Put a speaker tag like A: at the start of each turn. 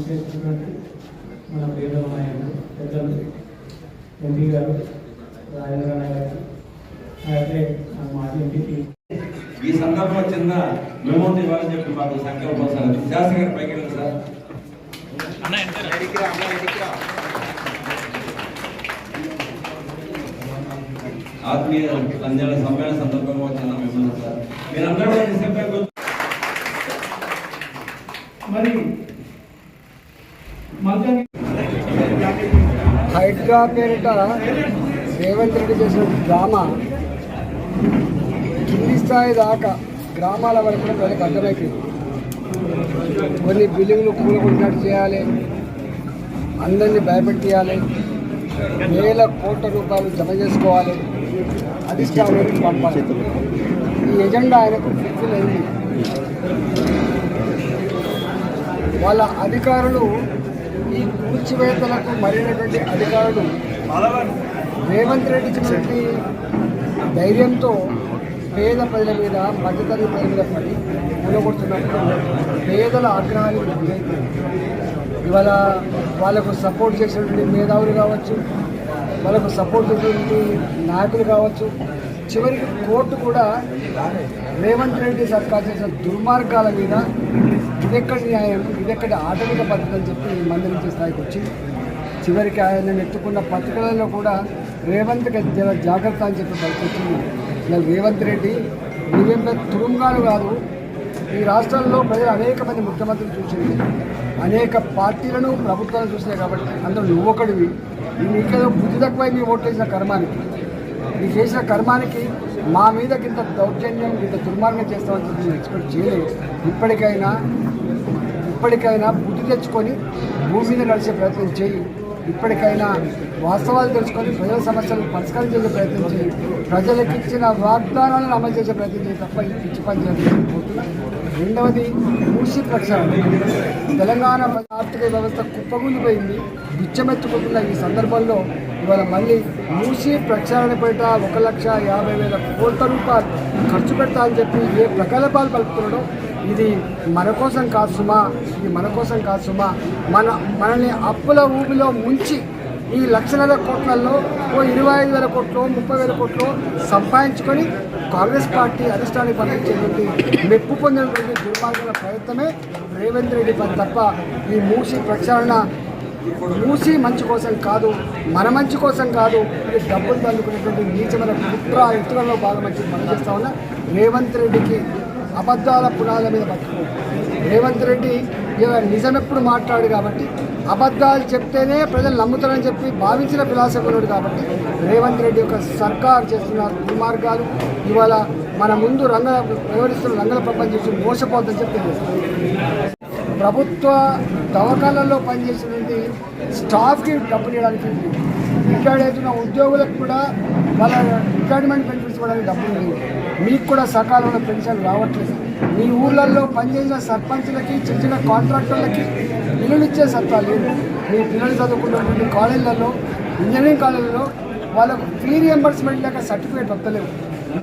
A: చేస్తున్నట్టు మన ప్రియతమ నాయకుడు పెద్దలు ఎంపీ గారు రాజేంద్ర గారు. అలాగే మాజీ ఎంపీ
B: ఈ సందర్భంలో చిన్న మెమోట్ ఇవ్వాలని చెప్పి మాకు సంకల్పం సార్ శాస్త్రి గారు పైకి వెళ్ళండి సార్. ఆత్మీయ సంజల సమ్మేళన సందర్భంగా వచ్చిన మెమోట్ సార్ మీరందరూ
A: మరి
C: హైడ్రా పేరిట రేవంత్ రెడ్డి చేసిన డ్రామా కింది స్థాయి దాకా గ్రామాల వరకు వాళ్ళకి అర్థమైపోయింది. కొన్ని బిల్డింగ్లు కూలగొట్టినట్టు చేయాలి అందరినీ భయపెట్టియాలి వేల కోట్ల రూపాయలు జమ చేసుకోవాలి అధిష్టానానికి పంపాలి. ఈ ఎజెండా ఆయనకు ఫుల్ఫిల్ అయింది. వాళ్ళ అధికారులు ఈ కూల్చివేతలకు మరినటువంటి అధికారులు రేవంత్ రెడ్డి ఇచ్చినటువంటి ధైర్యంతో పేద ప్రజల మీద మధ్యతరగతి ప్రజల మీద పడి కూలగొడుతున్నప్పుడు పేదల ఆగ్రహానికి ఇవాళ వాళ్ళకు సపోర్ట్ చేసినటువంటి మేధావులు కావచ్చు వాళ్ళకు సపోర్ట్ చేసినటువంటి నాయకులు కావచ్చు చివరికి కోర్టు కూడా రేవంత్ రెడ్డి సర్కార్ చేసిన దుర్మార్గాల మీద ఇదెక్కడి న్యాయం ఇదెక్కడి ఆటవిక పద్ధతి అని చెప్పి మందలించే స్థాయికి వచ్చింది చివరికి ఆయన ఎత్తుకున్న పత్రికలలో కూడా రేవంత్ జర జాగ్రత్త అని చెప్పి పరిస్థితి ఇలా రేవంత్ రెడ్డి నువ్వేం తురుంగాలు కాదు. ఈ రాష్ట్రంలో ప్రజలు అనేక మంది ముఖ్యమంత్రులు చూసింది. అనేక పార్టీలను ప్రభుత్వాలను చూసినాయి కాబట్టి అందులో నువ్వొకడివి. నీకేదో బుద్ధి తక్కువ నీ ఓట్లేసిన కర్మానికి. నీ చేసిన కర్మానికి మా మీద కింద దౌర్జన్యం ఇంత దుర్మార్గం చేస్తామని చెప్పి నేను ఎక్స్పెక్ట్ చేయలేదు. ఇప్పటికైనా ఇప్పటికైనా బుద్ధి తెచ్చుకొని భూమి మీద నడిచే ప్రయత్నం చేయి. ఇప్పటికైనా వాస్తవాలు తెలుసుకొని ప్రజల సమస్యలను పరిష్కారం చేసే ప్రయత్నం చేయి. ప్రజలకు ఇచ్చిన వాగ్దానాలను అమలు చేసే ప్రయత్నం చేయి తప్ప ఈ పిచ్చి పని చేయకపోతున్నా. రెండవది మూసి ప్రక్షాళన తెలంగాణ ఆర్థిక వ్యవస్థ కుప్పగుండిపోయింది బిచ్చమెత్తుకుంటున్న ఈ సందర్భంలో ఇవాళ మళ్ళీ మూసి ప్రక్షాళన పేట ఒక లక్ష యాభై వేల కోట్ల రూపాయలు ఖర్చు పెడతా అని చెప్పి ఏ ప్రకల్పాలు పలుకుతున్నాడో ఇది మన కోసం కాదు సుమా ఇది మన కోసం కాదు సుమా. మన మనల్ని అప్పుల ఊపిలో ముంచి ఈ లక్షల కోట్లలో ఓ ఇరవై ఐదు వేల కోట్లు ముప్పై వేల కోట్లు సంపాదించుకొని కాంగ్రెస్ పార్టీ అధిష్టానికి పంపించేటువంటి మెప్పు పొందినటువంటి దుర్మార్గుల ప్రయత్నమే రేవంత్ రెడ్డి పని తప్ప ఈ మూసి ప్రచారణ మూసి మంచి కోసం కాదు మన మంచి కోసం కాదు ఇది డబ్బులు తల్లుకునేటువంటి నీచమైన కుట్ర ఎత్తులలో భాగం వచ్చి మనం చేస్తా ఉన్నా రేవంత్ రెడ్డికి అబద్ధాల పునాల మీద బతుకు రేవంత్ రెడ్డి ఇవాళ నిజం ఎప్పుడు మాట్లాడు కాబట్టి అబద్ధాలు చెప్తేనే ప్రజలు నమ్ముతారని చెప్పి భావించిన ఫిలాసఫీ కాబట్టి రేవంత్ రెడ్డి యొక్క సర్కార్ చేస్తున్న దుర్మార్గాలు ఇవాళ మన ముందు రంగ వ్యవహరిస్తున్న రంగల ప్రపంచం మోసపోద్దని చెప్పి ప్రభుత్వ దవాఖానాల్లో పనిచేసినటువంటి స్టాఫ్కి డబ్బులు ఇవ్వడానికి రిటైర్డ్ అవుతున్న ఉద్యోగులకు కూడా వాళ్ళ రిటైర్మెంట్ బెనిఫిట్స్ ఇవ్వడానికి డబ్బులు లేవు మీకు కూడా సకాలంలో పెన్షన్ రావట్లేదు. మీ ఊళ్ళల్లో పనిచేసిన సర్పంచ్లకి చిన్న చిన్న కాంట్రాక్టర్లకి పిల్లలు ఇచ్చే సత్తా లేదు మీ పిల్లలు చదువుకున్నటువంటి కాలేజీలలో ఇంజనీరింగ్ కాలేజీలో వాళ్ళకు ఫీ రియంబర్స్మెంట్ లేక సర్టిఫికేట్ వస్తలేవు.